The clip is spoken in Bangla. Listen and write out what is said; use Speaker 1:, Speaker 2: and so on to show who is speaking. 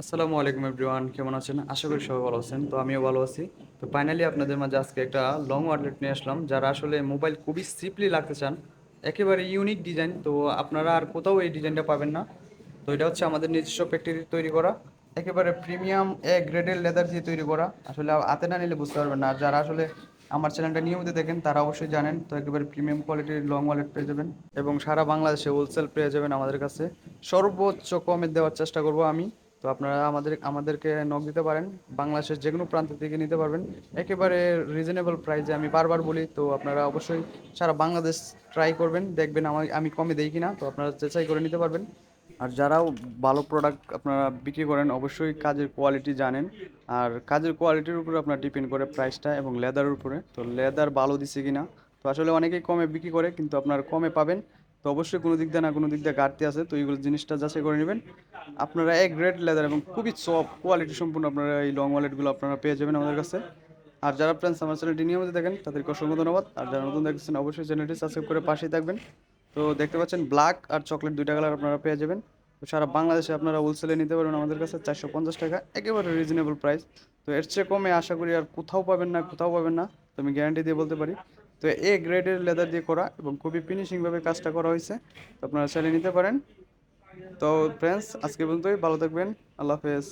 Speaker 1: আসসালামু আলাইকুম এভরিওয়ান, কেমন আছেন? আশা করি সবাই ভালো আছেন, তো আমিও ভালো আছি। তো ফাইনালি আপনাদের মাঝে আজকে একটা লং ওয়ালেট নিয়ে আসলাম, যারা আসলে মোবাইল খুবই সিম্পলি লাগতে চান, একেবারে ইউনিক ডিজাইন তো আপনারা আর কোথাও এই ডিজাইনটা পাবেন না। তো এটা হচ্ছে আমাদের নিজস্ব ফ্যাক্টরি তৈরি করা, একেবারে প্রিমিয়াম এ গ্রেডের লেদার দিয়ে তৈরি করা। আসলে হাতে না নিলে বুঝতে পারবেন না, আর যারা আসলে আমার চ্যানেলটা নিয়মিত দেখেন, তারা অবশ্যই জানেন, তো একেবারে প্রিমিয়াম কোয়ালিটির লং ওয়ালেট পেয়ে যাবেন, এবং সারা বাংলাদেশে হোলসেল পেয়ে যাবেন আমাদের কাছে। সর্বোচ্চ কমে দেওয়ার চেষ্টা করব আমি। তো আপনারা আমাদের, আমাদেরকে নক দিতে পারেন। বাংলাদেশের যে কোনো প্রান্ত থেকে নিতে পারবেন। একেবারে রিজনেবল প্রাইসে আমি বারবার বলি, তো আপনারা অবশ্যই সারা বাংলাদেশ ট্রাই করবেন, দেখবেন আমি আমি কমে দেই কিনা, তো আপনারা যাচাই করে নিতে পারবেন। আর যারাও ভালো প্রোডাক্ট আপনারা বিক্রি করেন, অবশ্যই কাজের কোয়ালিটি জানেন। আর কাজের কোয়ালিটির উপরে আপনার ডিপেন্ড করে প্রাইসটা এবং লেদারের উপরে। তো লেদার ভালো দিছে কিনা, তো আসলে অনেকেই কমে বিক্রি করে, কিন্তু আপনার কমে পাবেন। তো অবশ্যই কোনো দিক দিয়ে না কোনো দিক দিয়ে ঘাটতি আছে, তো এইগুলো জিনিসটা যাচাই করে নেবেন। আপনারা এক গ্রেড লেদার এবং খুবই সফট কোয়ালিটি সম্পূর্ণ আপনারা এই লং ওয়ালেটগুলো আপনারা পেয়ে যাবেন আমাদের কাছে। আর যারা ফ্রেন্ডস আমার চ্যানেলটি নিয়মিত দেখেন, তাদেরকে অসংখ্য ধন্যবাদ। আর যারা নতুন দেখছেন অবশ্যই চ্যানেলটি সাবস্ক্রাইব করে পাশেই থাকবেন। তো দেখতে পাচ্ছেন ব্ল্যাক আর চকলেট দুইটা কালার আপনারা পেয়ে যাবেন। তো সারা বাংলাদেশে আপনারা হোলসেলে নিতে পারবেন আমাদের কাছে চারশো পঞ্চাশ টাকা, একেবারে রিজনেবল প্রাইস তো এর চেয়ে কমে আশা করি আর কোথাও পাবেন না, কোথাও পাবেন না, তো আমি গ্যারান্টি দিয়ে বলতে পারি। তো এ গ্রেডের লেদার দিয়ে করা এবং খুবই ফিনিশিংভাবে কাজটা করা হয়েছে। আপনারা চাইলে নিতে পারেন। তো ফ্রেন্ডস আজকে পর্যন্তই। ভালো থাকবেন। আল্লাহ হাফেজ।